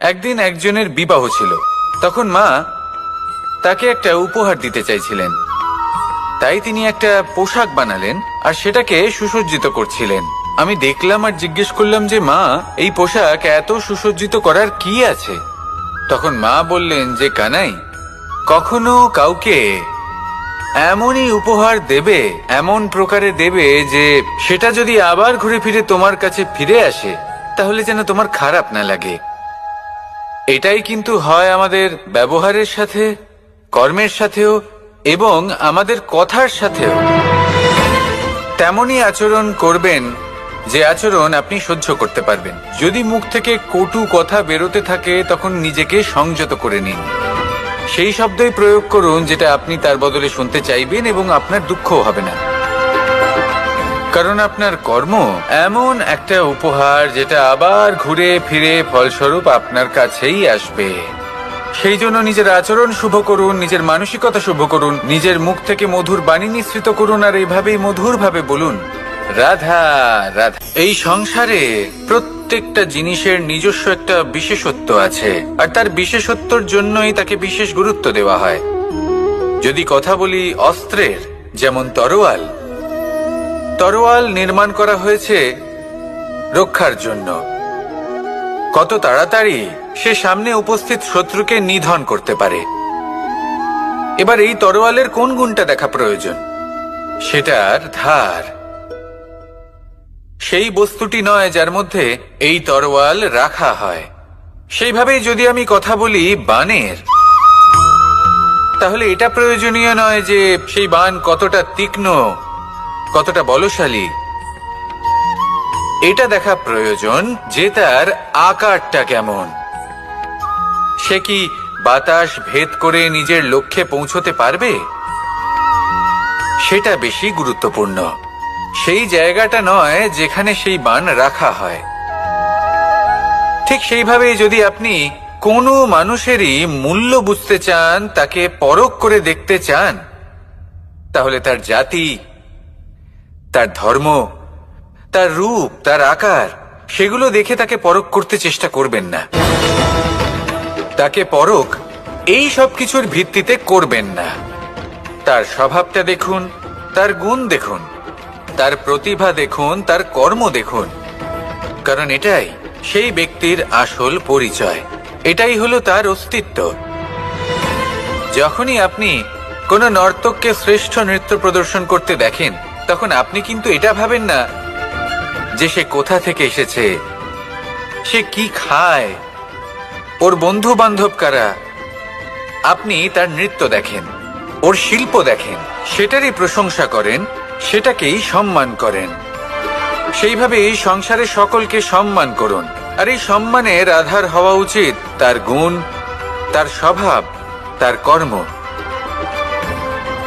একদিন একজনের বিবাহ ছিল। তখন মা তাকে একটা উপহার দিতে চাইছিলেন। তাই তিনি একটা পোশাক বানালেন আর সেটাকে সুসজ্জিত করছিলেন। আমি দেখলাম আর জিজ্ঞেস করলাম যে, মা, এই পোশাক এত সুসজ্জিত করার কি আছে? তখন মা বললেন যে, কানাই, কখনো কাউকে এমনই উপহার দেবে, এমন প্রকারে দেবে যে, সেটা যদি আবার ঘুরে ফিরে তোমার কাছে ফিরে আসে, তাহলে যেন তোমার খারাপ না লাগে। এটাই কিন্তু হয় আমাদের ব্যবহারের সাথে, কর্মের সাথেও, এবং আমাদের কথার সাথেও। তেমনই আচরণ করবেন যে আচরণ আপনি সহ্য করতে পারবেন। যদি মুখ থেকে কটু কথা বেরোতে থাকে, তখন নিজেকে সংযত করে নিন। সেই শব্দই প্রয়োগ করুন, যেটা আপনি তার বদলে শুনতে চাইবেন এবং আপনার দুঃখও হবে না। কারণ আপনার কর্ম এমন একটা উপহার যেটা আবার ঘুরে ফিরে ফলস্বরূপ আপনার কাছেই আসবে। সেই জন্য নিজের আচরণ শুভ করুন, নিজের মানসিকতা শুভ করুন, নিজের মুখ থেকে মধুর বাণী নিঃসৃত করুন আর এইভাবেই মধুরভাবে বলুন, রাধা রাধা। এই সংসারে প্রত্যেকটা জিনিসের নিজস্ব একটা বিশেষত্ব আছে, আর তার বিশেষত্বর জন্যই তাকে বিশেষ গুরুত্ব দেওয়া হয়। যদি কথা বলি অস্ত্রের, যেমন তরোয়াল তরোয়াল নির্মাণ করা হয়েছে রক্ষার জন্য। কত তাড়াতাড়ি সে সামনে উপস্থিত শত্রুকে নিধন করতে পারে। এবার এই তরোয়ালের কোন গুণটা দেখা প্রয়োজন? সেটার ধার। সেই বস্তুটি নয় যার মধ্যে এই তরোয়াল রাখা হয়। সেইভাবেই যদি আমি কথা বলি বানের, তাহলে এটা প্রয়োজনীয় নয় যে সেই বান কতটা তীক্ষ্ণ কতটা বলশালী? এটা দেখা প্রয়োজন যে তার আকারটা কেমন। সে কি বাতাস ভেদ করে নিজের লক্ষ্যে পৌঁছতে পারবে? সেটা বেশি গুরুত্বপূর্ণ। সেই জায়গাটা নয় যেখানে সেই বান রাখা হয়। ঠিক সেইভাবে যদি আপনি কোনো মানুষেরই মূল্য বুঝতে চান, তাকে পরখ করে দেখতে চান, তাহলে তার জাতি তার ধর্ম, তার রূপ, তার আকার, সেগুলো দেখে তাকে পরখ করতে চেষ্টা করবেন না। তাকে পরখ এই সব কিছুর ভিত্তিতে করবেন না। তার স্বভাবটা দেখুন, তার গুণ দেখুন, তার প্রতিভা দেখুন, তার কর্ম দেখুন। কারণ এটাই সেই ব্যক্তির আসল পরিচয়। এটাই হলো তার অস্তিত্ব। যখনই আপনি কোনো নর্তককে শ্রেষ্ঠ নৃত্য প্রদর্শন করতে দেখেন তখন আপনি কিন্তু এটা ভাবেন না যে সে কোথা থেকে এসেছে, সে কি খায়, ওর বন্ধু বান্ধব কারা। আপনি তার নৃত্য দেখেন, ওর শিল্প দেখেন, সেটারই প্রশংসা করেন, সেটাকেই সম্মান করেন। সেইভাবে এই সংসারে সকলকে সম্মান করুন। আর এই সম্মানের আধার হওয়া উচিত তার গুণ, তার স্বভাব, তার কর্ম।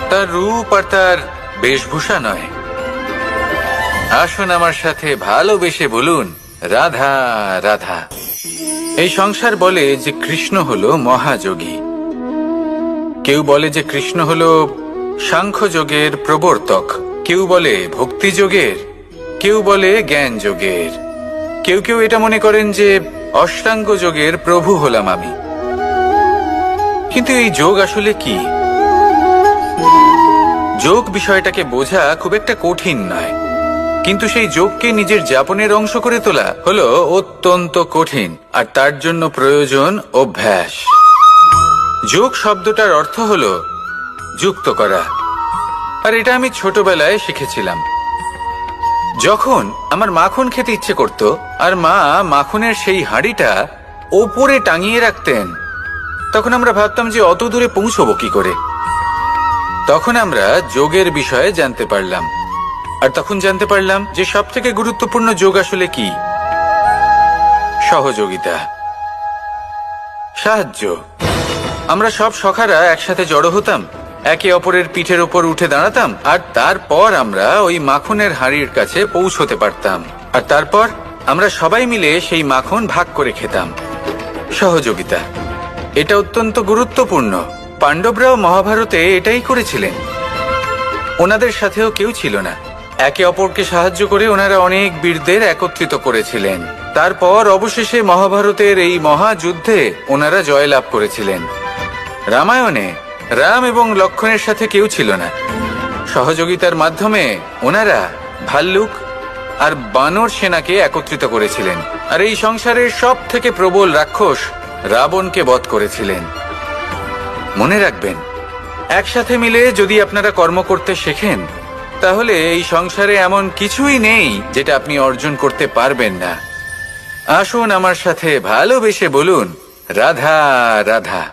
তার রূপ আর তার বেশভূষা নয়। আসুন আমার সাথে ভালোবেসে বলুন, রাধা রাধা। এই সংসার বলে যে কৃষ্ণ হলো মহাযোগী। কেউ বলে যে কৃষ্ণ হলো সাংখ্য যোগের প্রবর্তক। কেউ বলে ভক্তি যোগের কেউ বলে জ্ঞান যোগের কেউ কেউ এটা মনে করেন যে অষ্টাঙ্গ যোগের প্রভু হলাম আমি। কিন্তু এই যোগ আসলে কি? যোগ বিষয়টাকে বোঝা খুব একটা কঠিন নয়। কিন্তু সেই যোগকে নিজের যাপনের অংশ করে তোলা হলো অত্যন্ত কঠিন আর তার জন্য প্রয়োজন অভ্যাস। যোগ শব্দটার অর্থ হলো যুক্ত করা। আর এটা আমি ছোটবেলায় শিখেছিলাম। যখন আমার মাখন খেতে ইচ্ছে করত আর মা মাখনের সেই হাঁড়িটা ওপরে টাঙিয়ে রাখতেন, তখন আমরা ভাবতাম যে অত দূরে পৌঁছবো কি করে? তখন আমরা যোগের বিষয়ে জানতে পারলাম। আর তখন জানতে পারলাম যে সব থেকে গুরুত্বপূর্ণ যোগ আসলে কি? সহযোগিতা। সাহায্য। আমরা সব সখারা একসাথে জড়ো হতাম, একে অপরের পিঠের ওপর উঠে দাঁড়াতাম, আর তারপর আমরা ওই মাখনের হাঁড়ির কাছে পৌঁছতে পারতাম। আর তারপর আমরা সবাই মিলে সেই মাখন ভাগ করে খেতাম। সহযোগিতা। এটা অত্যন্ত গুরুত্বপূর্ণ। পাণ্ডবরাও মহাভারতে এটাই করেছিলেন। ওনাদের সাথেও কেউ ছিল না। একে অপরকে সাহায্য করে ওনারা অনেক বীরদের একত্রিত করেছিলেন। তারপর অবশেষে মহাভারতের এই মহাযুদ্ধে ওনারা জয়লাভ করেছিলেন। রামায়ণে রাম এবং লক্ষণের সাথে কেউ ছিল না। সহযোগিতার মাধ্যমে ওনারা ভাল্লুক আর বানর সেনাকে একত্রিত করেছিলেন। আর এই সংসারের সব থেকে প্রবল রাক্ষস রাবণকে বধ করেছিলেন। মনে রাখবেন, একসাথে মিলে যদি আপনারা কর্ম করতে শেখেন তাহলে এই সংসারে এমন কিছুই নেই যেটা আপনি অর্জন করতে পারবেন না। আসুন আমার সাথে ভালোবেসে বলুন, রাধা রাধা।